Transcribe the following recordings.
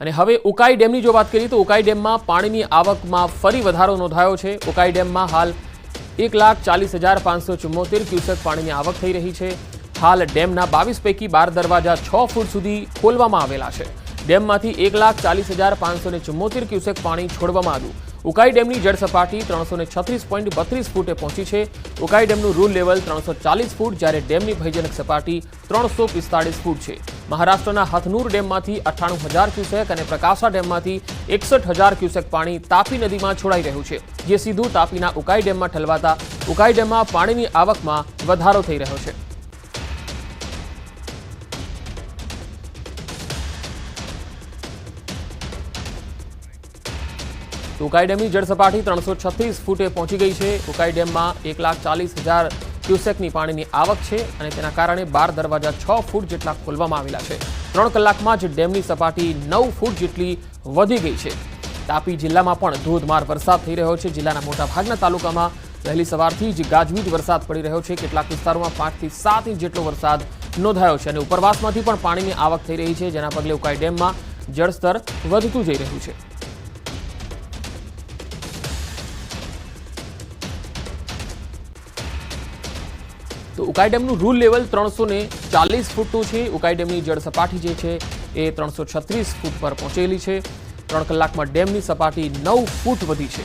અને હવે ઉકાઈ ડેમની જો વાત કરીએ તો ઉકાઈ ડેમમાં પાણીની આવકમાં ફરી વધારો નોંધાયો છે. ઉકાઈ ડેમમાં હાલ એક લાખ ચાલીસ હજાર પાંચસો ચુમ્મોતેર ક્યુસેક પાણીની આવક થઈ રહી છે. હાલ ડેમના બાવીસ પૈકી બાર દરવાજા છ ફૂટ સુધી ખોલવામાં આવેલા છે. ડેમમાંથી એક લાખ ચાલીસ હજાર પાંચસો ને ચુમ્મોતેર ક્યુસેક પાણી છોડવામાં આવ્યું. ઉકાઈ ડેમની જળ સપાટી ત્રણસો ને છત્રીસ પોઈન્ટ બત્રીસ ફૂટે પહોંચી છે. ઉકાઈ ડેમનું રૂલ લેવલ ત્રણસો ચાલીસ ફૂટ, જ્યારે ડેમની ભયજનક સપાટી ત્રણસો પિસ્તાળીસ ફૂટ છે. મહારાષ્ટ્રના હથનૂર ડેમમાંથી અઠ્ઠાણું હજાર ક્યુસેક અને પ્રકાશા ડેમમાંથી એકસઠ હજાર ક્યુસેક પાણી તાપી નદીમાં છોડાઈ રહ્યું છે, જે સીધું તાપીના ઉકાઈ ડેમમાં ઠલવાતા ઉકાઈ ડેમમાં પાણીની આવકમાં વધારો થઈ રહ્યો છે. ઉકાઈ ડેમની જળસપાટી ત્રણસો છત્રીસ ફૂટે પહોંચી ગઈ છે. ઉકાઈ ડેમમાં એક લાખ ચાલીસ હજાર ક્યુસેકની પાણીની આવક છે અને તેના કારણે બાર દરવાજા છ ફૂટ જેટલા ખોલવામાં આવેલા છે. ત્રણ કલાકમાં જ ડેમની સપાટી નવ ફૂટ જેટલી વધી ગઈ છે. તાપી જિલ્લામાં પણ ધોધમાર વરસાદ થઈ રહ્યો છે. જિલ્લાના મોટાભાગના તાલુકામાં વહેલી સવારથી જ ગાજવીજ વરસાદ પડી રહ્યો છે. કેટલાક વિસ્તારોમાં પાંચથી સાત ઇંચ જેટલો વરસાદ નોંધાયો છે અને ઉપરવાસમાંથી પણ પાણીની આવક થઈ રહી છે. જેના પગલે ઉકાઈ ડેમમાં જળસ્તર વધતું જઈ રહ્યું છે. ઉકાઈ ડેમનું રૂલ લેવલ ત્રણસો ને ચાલીસ ફૂટનું છે. ઉકાઈ ડેમની જળ સપાટી જે છે એ ત્રણસો છત્રીસ ફૂટ પર પહોંચેલી છે. ત્રણ કલાકમાં ડેમની સપાટી નવ ફૂટ વધી છે.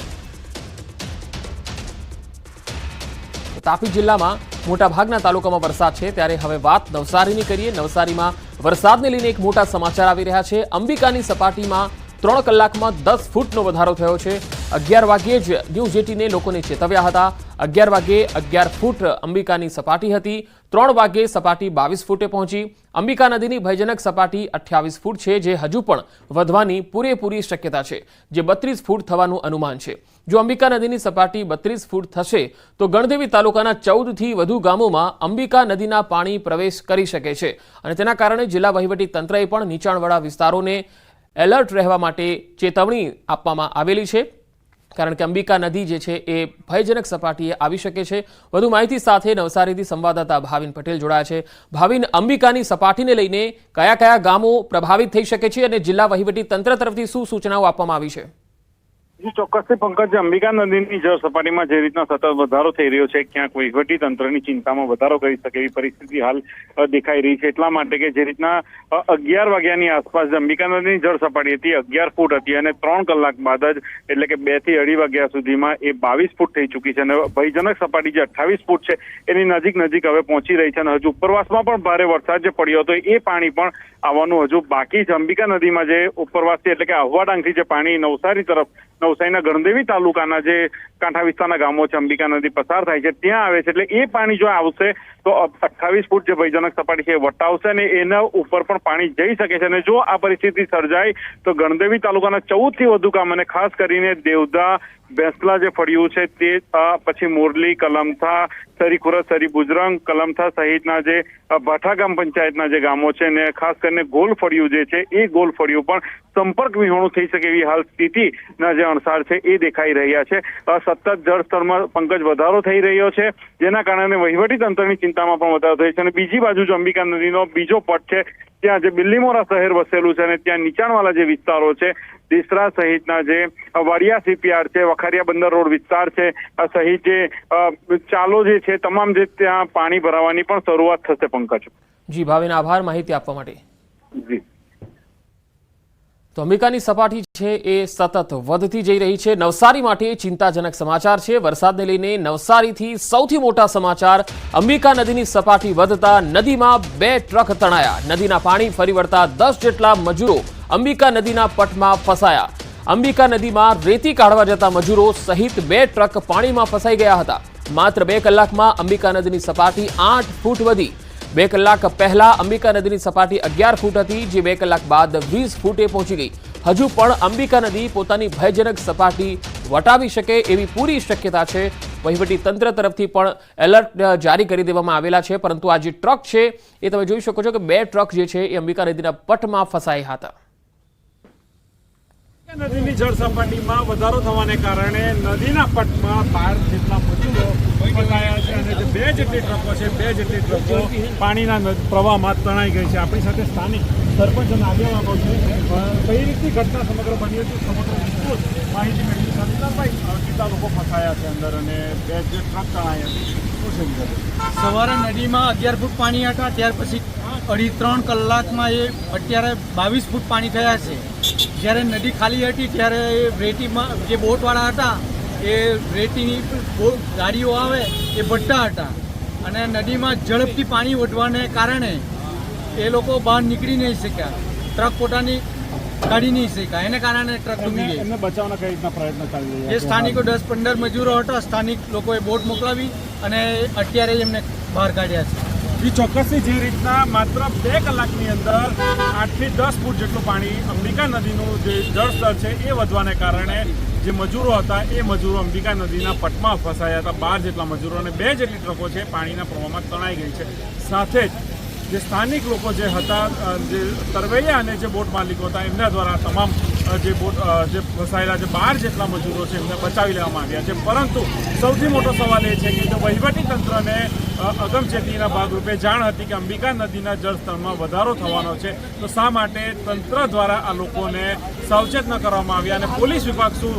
તાપી જિલ્લામાં મોટાભાગના તાલુકામાં વરસાદ છે. ત્યારે હવે વાત નવસારીની કરીએ. નવસારીમાં વરસાદને લઈને એક મોટા સમાચાર આવી રહ્યા છે. અંબિકાની સપાટીમાં ત્રણ કલાકમાં દસ ફૂટનો વધારો થયો છે. અગિયાર વાગ્યે જ દીવ જેટીને લોકોને ચેતવ્યા હતા. અગિયાર વાગ્યે અગિયાર ફૂટ અંબિકાની સપાટી હતી. ત્રણ વાગ્યે સપાટી બાવીસ ફૂટે પહોંચી. અંબિકા નદીની ભયજનક સપાટી અઠ્યાવીસ ફૂટ છે, જે હજુ પણ વધવાની પૂરેપૂરી શક્યતા છે, જે બત્રીસ ફૂટ થવાનું અનુમાન છે. જો અંબિકા નદીની સપાટી બત્રીસ ફૂટ થશે, તો ગણદેવી તાલુકાના ચૌદથી વધુ ગામોમાં અંબિકા નદીના પાણી પ્રવેશ કરી શકે છે. અને તેના કારણે જિલ્લા વહીવટી તંત્રએ પણ નીચાણવાળા વિસ્તારોને એલર્ટ રહેવા માટે ચેતવણી આપવામાં આવેલી છે. કારણ કે અંબિકા નદી જે છે એ ભયજનક સપાટીએ આવી શકે છે. વધુ માહિતી સાથે નવસારીથી સંવાદદાતા ભાવિન પટેલ જોડાયા છે. ભાવિન, અંબિકાની સપાટીને લઈને કયા કયા ગામો પ્રભાવિત થઈ શકે છે અને જિલ્લા વહીવટી તંત્ર તરફથી શું સૂચનાઓ આપવામાં આવી છે? ચોક્કસથી પંકજ, અંબિકા નદીની જળ સપાટીમાં જે રીતના સતત વધારો થઈ રહ્યો છે, ક્યાંક વહીવટી તંત્રની ચિંતામાં વધારો કરી શકે એવી પરિસ્થિતિ હાલ દેખાઈ રહી છે. એટલા માટે કે જે રીતના અગિયાર વાગ્યાની આસપાસ અંબિકા નદીની જળ સપાટી હતી, અગિયાર ફૂટ હતી અને ત્રણ કલાક બાદ જ, એટલે કે બેથી અઢી વાગ્યા સુધીમાં એ બાવીસ ફૂટ થઈ ચૂકી છે અને ભયજનક સપાટી જે અઠ્ઠાવીસ ફૂટ છે, એની નજીક નજીક હવે પહોંચી રહી છે અને હજુ ઉપરવાસમાં પણ ભારે વરસાદ જે પડ્યો હતો, એ પાણી પણ આવવાનું હજુ બાકી છે. અંબિકા નદીમાં જે ઉપરવાસથી, એટલે કે આહવા ડાંગથી જે પાણી નવસારી તરફ નવસારીના ગણદેવી તાલુકાના જે કાંઠા વિસ્તારના ગામો છે, અંબિકા નદી પસાર થાય છે, ત્યાં આવે છે. એટલે એ પાણી જો આવશે, તો અઠ્ઠાવીસ ફૂટ જે ભયજનક સપાટી છે વટાવશે અને એના ઉપર પણ પાણી જઈ શકે છે. અને જો આ પરિસ્થિતિ સર્જાય, તો ગણદેવી તાલુકાના ચૌદથી વધુ ગામ અને ખાસ કરીને દેવદા ભેંસલા જે ફળિયું છે તે પછી મોરલી, કલમથા, સરીખુરા સરી બુજરંગ કલમથા સહિતના જે ભાઠા ગામ પંચાયતના જે ગામો છે ને ખાસ કરીને ગોલ ફળિયું જે છે એ ગોલ ફળિયું પણ સંપર્ક વિહોણું થઈ શકે એવી હાલ સ્થિતિના જે અણસાર છે એ દેખાઈ રહ્યા છે. સતત જળસ્તરમાં પંકજ વધારો થઈ રહ્યો છે, જેના કારણે વહીવટી તંત્રની ચિંતામાં પણ વધારો થયો છે અને બીજી બાજુ જો અંબિકા નદીનો બીજો પટ છે, ત્યાં જે બિલ્લીમોરા શહેર વસેલું છે અને ત્યાં નીચાણવાળા જે વિસ્તારો છે દેસરા સહિતના જે વાડિયા સીપીઆર છે વખારિયા બંદર રોડ વિસ્તાર છે આ સહિત જે ચાલો જે છે તમામ જે ત્યાં પાણી ભરાવાની પણ શરૂઆત થશે પંકજ. જી ભાવિન આભાર માહિતી આપવા માટે. જી. તો અંબિકાની સપાટી છે એ સતત વધતી જઈ રહી છે. નવસારી માટે ચિંતાજનક સમાચાર છે. વરસાદને લઈને નવસારીથી સૌથી મોટા સમાચાર અંબિકા નદીની સપાટી વધતા નદીમાં બે ટ્રક તણાયા. નદીના પાણી ફરી વળતા દસ જેટલા મજૂરો અંબિકા નદીના પટમાં ફસાયા. અંબિકા નદીમાં રેતી કાઢવા જતા મજૂરો સહિત બે ટ્રક પાણીમાં ફસાઈ ગયા હતા. માત્ર બે કલાકમાં અંબિકા નદીની સપાટી આઠ ફૂટ વધી. બે કલાક પહેલા અંબિકા નદીની સપાટી અગિયાર ફૂટ હતી, જે બે કલાક બાદ વીસ ફૂટે પહોંચી ગઈ. હજુ પણ અંબિકા નદી પોતાની ભયજનક સપાટી વટાવી શકે એવી પૂરી શક્યતા છે. વહીવટી તંત્ર તરફથી પણ એલર્ટ જારી કરી દેવામાં આવેલા છે, પરંતુ આ જે ટ્રક છે, એ તમે જોઈ શકો છો કે બે ટ્રક જે છે, એ અંબિકા નદીના પટમાં ફસાયા હતા. નદીની જળ સપાટીમાં વધારો થવાને કારણે નદીના પટમાં બાર જેટલા ફસાયા છે અને જે બે જેટલી ટ્રકો છે બે જેટલી ટ્રકો પાણીના પ્રવાહમાં તણાઈ ગઈ છે. આપણી સાથે સ્થાનિક સરપંચ અને આગેવાનો છે. કઈ રીતની ઘટના સમગ્ર બની હતી? સમગ્ર વિસ્તૃત માહિતી મેળવી સંતરભાઈ અ, કેટલા લોકો ફસાયા છે અંદર અને બે જે ટ્રક તણાઈ હતી? સવારે નદીમાં અગિયાર ફૂટ પાણી હતા ત્યાર પછી અઢી ત્રણ કલાકમાં એ અત્યારે બાવીસ ફૂટ પાણી થયા છે. જ્યારે નદી ખાલી હતી ત્યારે એ વેટીમાં જે બોટવાળા હતા એ રેતીની બહુ ગાડીઓ આવે એ ભટ્ટા હતા. અને નદીમાં ઝડપથી પાણી વધવાને કારણે એ લોકો બહાર નીકળી નહીં શક્યા. ટ્રક પોતાની કાઢી નહીં શક્યા. એને કારણે ટ્રક ડૂબી ગઈ. એમને બચાવના કઈ રીતના પ્રયત્ન ચાલી રહ્યા જે સ્થાનિકો દસ પંદર મજૂરો હતા. સ્થાનિક લોકોએ બોટ મોકલાવી અને અત્યારે એમને બહાર કાઢ્યા છે. એ ચોક્કસથી જે રીતના માત્ર બે કલાકની અંદર આઠથી દસ ફૂટ જેટલું પાણી અંબિકા નદીનું જે જળસ્તર છે એ વધવાને કારણે જે મજૂરો હતા, એ મજૂરો અંબિકા નદીના પટમાં ફસાયા હતા. બાર જેટલા મજૂરો અને બે જેટલી ટ્રકો છે પાણીના પ્રવાહમાં તણાઈ ગઈ છે. સાથે જ જે સ્થાનિક લોકો જે હતા જે તરવૈયા અને જે બોટ માલિકો હતા, એમના દ્વારા તમામ જે બોટ જે ફસાયેલા જે બાર જેટલા મજૂરો છે એમને બચાવી લેવામાં આવ્યા છે. પરંતુ સૌથી મોટો સવાલ એ છે કે વહીવટી તંત્રને અગમચેતીના ભાગરૂપે જાણ હતી કે અંબિકા નદીના જળસ્તરમાં વધારો થવાનો છે. તો શા માટે તંત્ર દ્વારા આ લોકોને સાવચેત ન કરવામાં આવ્યા અને પોલીસ વિભાગ શું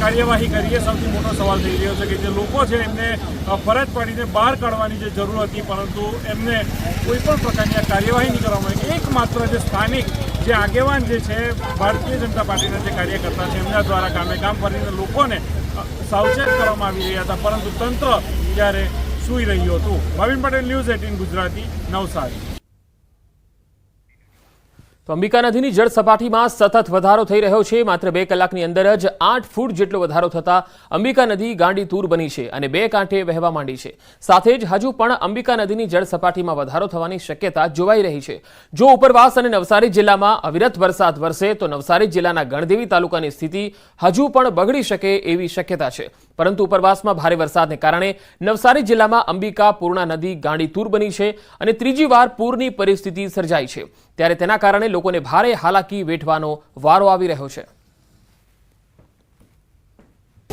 કાર્યવાહી કાર્યવાહી કરીએ? સૌથી મોટો સવાલ થઈ રહ્યો છે કે જે લોકો છે એમને ફરજ પડીને બહાર કાઢવાની જે જરૂર હતી, પરંતુ એમને કોઈ પણ પ્રકારની કાર્યવાહી નહીં કરવામાં આવી. એકમાત્ર જે સ્થાનિક જે આગેવાન જે છે, ભારતીય જનતા પાર્ટીના જે કાર્યકર્તા છે, એમના દ્વારા કામે કામ કરીને લોકોને સાવચેત કરવામાં આવી રહ્યા હતા. પરંતુ તંત્ર ત્યારે સૂઈ રહ્યું હતું. Bhavin Patel, news eighteen, Gujarati, Navsari. તો અંબિકા નદીની જળ સપાટીમાં સતત વધારો થઈ રહ્યો છે. માત્ર બે કલાકની અંદર જ આઠ ફૂટ જેટલો વધારો થતાં અંબિકા નદી ગાંડી તૂર બની છે અને બે કાંઠે વહેવા માંડી છે. સાથે જ હજુ પણ અંબિકા નદીની જળ સપાટીમાં વધારો થવાની શક્યતા જોવાઈ રહી છે. જો ઉપરવાસ અને નવસારી જિલ્લામાં અવિરત વરસાદ વરસે તો નવસારી જિલ્લાના ગણદેવી તાલુકાની સ્થિતિ હજુ પણ બગડી શકે એવી શક્યતા છે. પરંતુ ઉપરવાસમાં ભારે વરસાદને કારણે નવસારી જિલ્લામાં અંબિકા, પૂર્ણા નદી, ગાંડી તૂર બની છે અને ત્રીજી વાર પૂરની પરિસ્થિતિ સર્જાઈ છે. ત્યારે તેના કારણે લોકોને ભારે હાલાકી વેઠવાનો વારો આવી રહ્યો છે.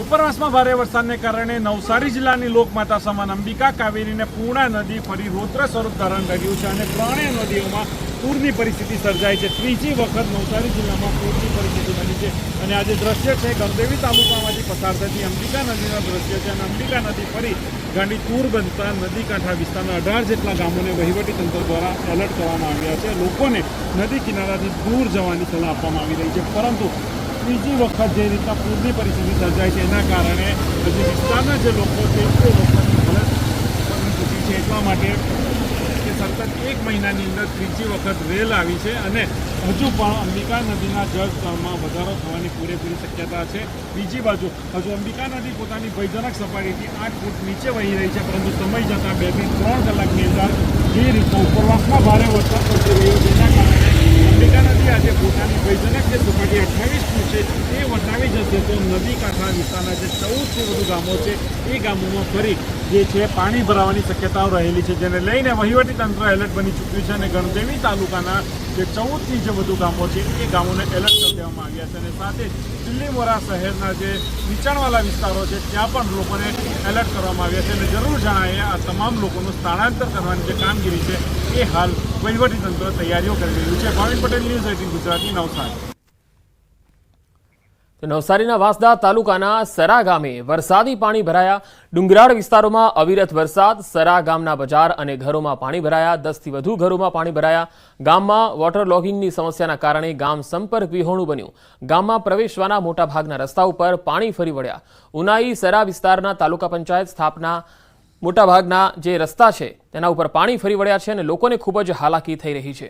ઉપરવાસમાં ભારે વરસાદને કારણે નવસારી જિલ્લાની લોકમાતા સમાન અંબિકા કાવેરીને પૂર્ણા નદી ફરી રૌદ્ર સ્વરૂપ ધારણ કર્યું છે અને ત્રણેય નદીઓમાં પૂરની પરિસ્થિતિ સર્જાઈ છે. ત્રીજી વખત નવસારી જિલ્લામાં પૂરની પરિસ્થિતિ બની છે અને આજે દ્રશ્ય છે ગણદેવી તાલુકામાંથી પસાર થતી અંબિકા નદીનું દ્રશ્ય છે અને અંબિકા નદી ફરી ગાંડી પૂર બનતા નદી કાંઠા વિસ્તારના અઢાર જેટલા ગામોને વહીવટી તંત્ર દ્વારા એલર્ટ કરવામાં આવ્યા છે. લોકોને નદી કિનારાથી દૂર જવાની સલાહ આપવામાં આવી રહી છે. પરંતુ ત્રીજી વખત જે રીતના પૂરની પરિસ્થિતિ સર્જાય છે, એના કારણે હજુ વિસ્તારના જે લોકો છે, એ લોકોની હાલત પરિસ્થિતિ છે, એટલા માટે કે સતત એક મહિનાની અંદર ત્રીજી વખત રેલ આવી છે અને હજુ પણ અંબિકા નદીના જળસ્તરમાં વધારો થવાની પૂરેપૂરી શક્યતા છે. બીજી બાજુ, હજુ અંબિકા નદી પોતાની ભયજનક સપાટીથી આઠ ફૂટ નીચે વહી રહી છે, પરંતુ સમય જતાં બેથી ત્રણ કલાકની અંદર જે રીતે ઉપરવાસમાં ભારે વરસાદ પડી રહ્યો એના કારણે અંબિકા નદી આજે પોતાની ભયજનક જે સપાટી અઠ્યાવીસ ફૂટ છે, એ વટાવી જશે તો નદી કાંઠા વિસ્તારના જે ચૌદથી વધુ ગામો છે, એ ગામોમાં ફરી જે છે પાણી ભરાવાની શક્યતાઓ રહેલી છે, જેને લઈને તંત્ર એલર્ટ બની ચૂક્યું છે અને ગણદેવી તાલુકાના જે ચૌદથી જે વધુ ગામો છે, એ ગામોને એલર્ટ કરી દેવામાં આવ્યા છે. અને સાથે ચિલ્લીમોરા શહેરના જે નીચાણવાળા વિસ્તારો છે, ત્યાં પણ લોકોને એલર્ટ કરવામાં આવ્યા છે. અને જરૂર જણાય, આ તમામ લોકોનું સ્થળાંતર કરવાની જે કામગીરી છે, એ હાલ વહીવટી તંત્ર તૈયારીઓ કરી રહ્યું છે. Bhavin Patel news eighteen Gujarati, Navsari. નવસારીના વાંસદા તાલુકાના સરા ગામે વરસાદી પાણી ભરાયા. ડુંગરાળ વિસ્તારોમાં અવિરત વરસાદ, સરા ગામના બજાર અને ઘરોમાં પાણી ભરાયા. દસથી વધુ ઘરોમાં પાણી ભરાયા. ગામમાં વોટર લોગિંગની સમસ્યાના કારણે ગામ સંપર્ક વિહોણું બન્યું. ગામમાં પ્રવેશવાના મોટાભાગના રસ્તા ઉપર પાણી ફરી વળ્યા. ઉનાઈ સરા વિસ્તારના તાલુકા પંચાયત સ્થાપના મોટાભાગના જે રસ્તા છે તેના ઉપર પાણી ફરી વળ્યા છે અને લોકોને ખૂબ જ હાલાકી થઈ રહી છે.